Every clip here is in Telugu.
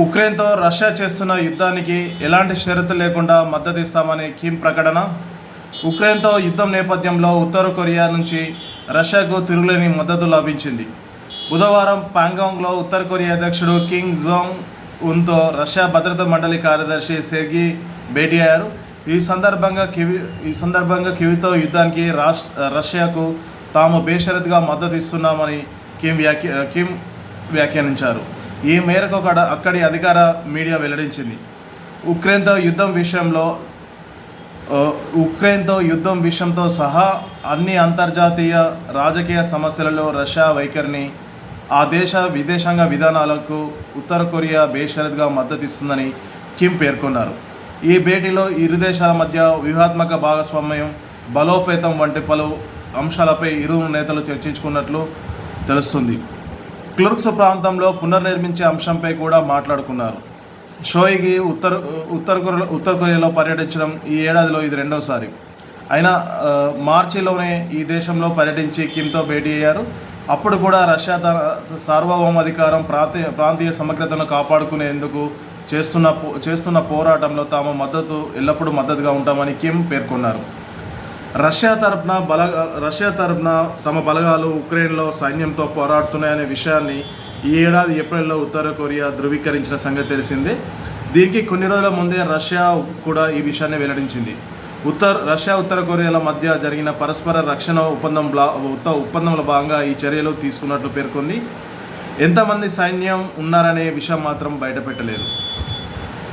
ఉక్రెయిన్తో రష్యా చేస్తున్న యుద్ధానికి ఎలాంటి షరతు లేకుండా మద్దతు ఇస్తామని కిమ్ ప్రకటన. ఉక్రెయిన్తో యుద్ధం నేపథ్యంలో ఉత్తర కొరియా నుంచి రష్యాకు తిరుగులేని మద్దతు లభించింది. బుధవారం పాంగాంగ్లో ఉత్తర కొరియా అధ్యక్షుడు కింగ్ జోంగ్ ఉన్తో రష్యా భద్రతా మండలి కార్యదర్శి సెర్గి భేటీ అయ్యారు ఈ సందర్భంగా కివి ఈ సందర్భంగా కివితో యుద్ధానికి రాష్ రష్యాకు తాము బేషరత్గా మద్దతు ఇస్తున్నామని కిమ్ వ్యాఖ్య కిమ్ వ్యాఖ్యానించారు. ఈ మేరకు అక్కడ అక్కడి అధికార మీడియా వెల్లడించింది. ఉక్రెయిన్తో యుద్ధం విషయంలో ఉక్రెయిన్తో యుద్ధం విషయంతో సహా అన్ని అంతర్జాతీయ రాజకీయ సమస్యలలో రష్యా వైఖరిని ఆ దేశ విదేశాంగ విధానాలకు ఉత్తర కొరియా బేషరతుగా మద్దతిస్తుందని కిమ్ పేర్కొన్నారు. ఈ భేటీలో ఇరు దేశాల మధ్య వ్యూహాత్మక భాగస్వామ్యం బలోపేతం వంటి పలు అంశాలపై ఇరు నేతలు చర్చించుకున్నట్లు తెలుస్తుంది. క్లర్క్స్ ప్రాంతంలో పునర్నిర్మించే అంశంపై కూడా మాట్లాడుకున్నారు. షోయిగి ఉత్తర ఉత్తర కొరియా ఉత్తర కొరియాలో పర్యటించడం ఈ ఏడాదిలో ఇది రెండవసారి అయినా మార్చిలోనే ఈ దేశంలో పర్యటించి కిమ్తో భేటీ అయ్యారు. అప్పుడు కూడా రష్యా తన సార్వభౌమాధికారం ప్రాంతీయ ప్రాంతీయ సమగ్రతను కాపాడుకునేందుకు చేస్తున్న పో- చేస్తున్న పోరాటంలో తాము మద్దతు ఎల్లప్పుడూ మద్దతుగా ఉంటామని కిమ్ పేర్కొన్నారు. రష్యా తరపున బల రష్యా తరపున తమ బలగాలు ఉక్రెయిన్లో సైన్యంతో పోరాడుతున్నాయనే విషయాన్ని ఈ ఏడాది ఏప్రిల్లో ఉత్తర కొరియా ధృవీకరించిన సంగతి తెలిసిందే. దీనికి కొన్ని రోజుల ముందే రష్యా కూడా ఈ విషయాన్ని వెల్లడించింది. ఉత్తర రష్యా ఉత్తర కొరియాల మధ్య జరిగిన పరస్పర రక్షణ ఒప్పందం బ్లా ఉత్త- ఒప్పందంలో భాగంగా ఈ చర్యలు తీసుకున్నట్లు పేర్కొంది. ఎంతమంది సైన్యం ఉన్నారనే విషయం మాత్రం బయటపెట్టలేదు.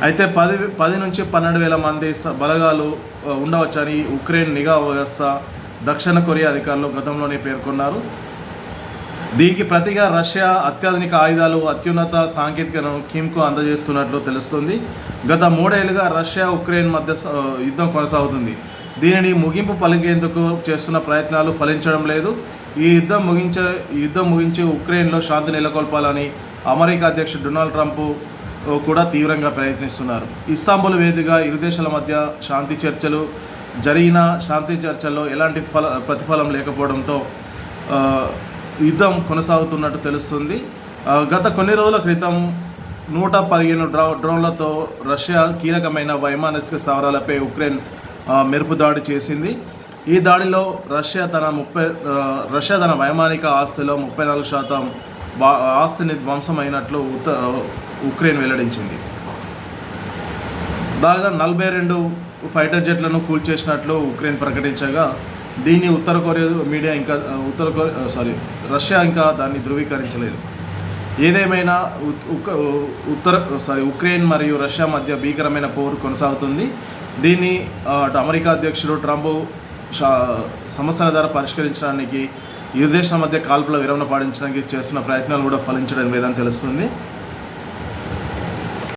అయితే పది పది నుంచి పన్నెండు వేల మంది బలగాలు ఉండవచ్చని ఉక్రెయిన్ నిఘా వ్యవస్థ దక్షిణ కొరియా అధికారులు గతంలోనే పేర్కొన్నారు. దీనికి ప్రతిగా రష్యా అత్యాధునిక ఆయుధాలు అత్యున్నత సాంకేతికను కిమ్కు అందజేస్తున్నట్లు తెలుస్తుంది. గత మూడేళ్ళుగా రష్యా ఉక్రెయిన్ మధ్య స- యుద్ధం కొనసాగుతుంది. దీనిని ముగింపు పలికేందుకు చేస్తున్న ప్రయత్నాలు ఫలించడం లేదు. ఈ యుద్ధం ముగించే యుద్ధం ముగించి ఉక్రెయిన్లో శాంతి నెలకొల్పాలని అమెరికా అధ్యక్షుడు డొనాల్డ్ ట్రంప్ కూడా తీవ్రంగా ప్రయత్నిస్తున్నారు. ఇస్తాంబుల్ వేదికగా ఇరు దేశాల మధ్య శాంతి చర్చలు జరిగిన శాంతి చర్చల్లో ఎలాంటి ఫల ప్రతిఫలం లేకపోవడంతో యుద్ధం కొనసాగుతున్నట్టు తెలుస్తుంది. గత కొన్ని రోజుల క్రితం నూట పదిహేను డ్రో డ్రోన్లతో రష్యా కీలకమైన వైమానసిక స్థావరాలపై ఉక్రెయిన్ మెరుపు దాడి చేసింది. ఈ దాడిలో రష్యా తన ముప్పై రష్యా తన వైమానిక ఆస్తిలో ముప్పై నాలుగు శాతం ఆస్తిని ధ్వంసమైనట్లు ఉత్త ఉక్రెయిన్ వెల్లడించింది. దాదాపు నలభై రెండు ఫైటర్ జెట్లను కూల్చేసినట్లు ఉక్రెయిన్ ప్రకటించగా దీన్ని ఉత్తర కొరియా మీడియా ఇంకా ఉత్తర కొరియా సారీ రష్యా ఇంకా దాన్ని ధృవీకరించలేదు. ఏదేమైనా ఉత్తర సారీ ఉక్రెయిన్ మరియు రష్యా మధ్య భీకరమైన పోరు కొనసాగుతుంది. దీన్ని అటు అమెరికా అధ్యక్షుడు ట్రంప్ షా- సమస్యల ద్వారా పరిష్కరించడానికి ఇరు దేశాల మధ్య కాల్పుల విరమణ పాటించడానికి చేస్తున్న ప్రయత్నాలు కూడా ఫలించడం లేదని తెలుస్తుంది.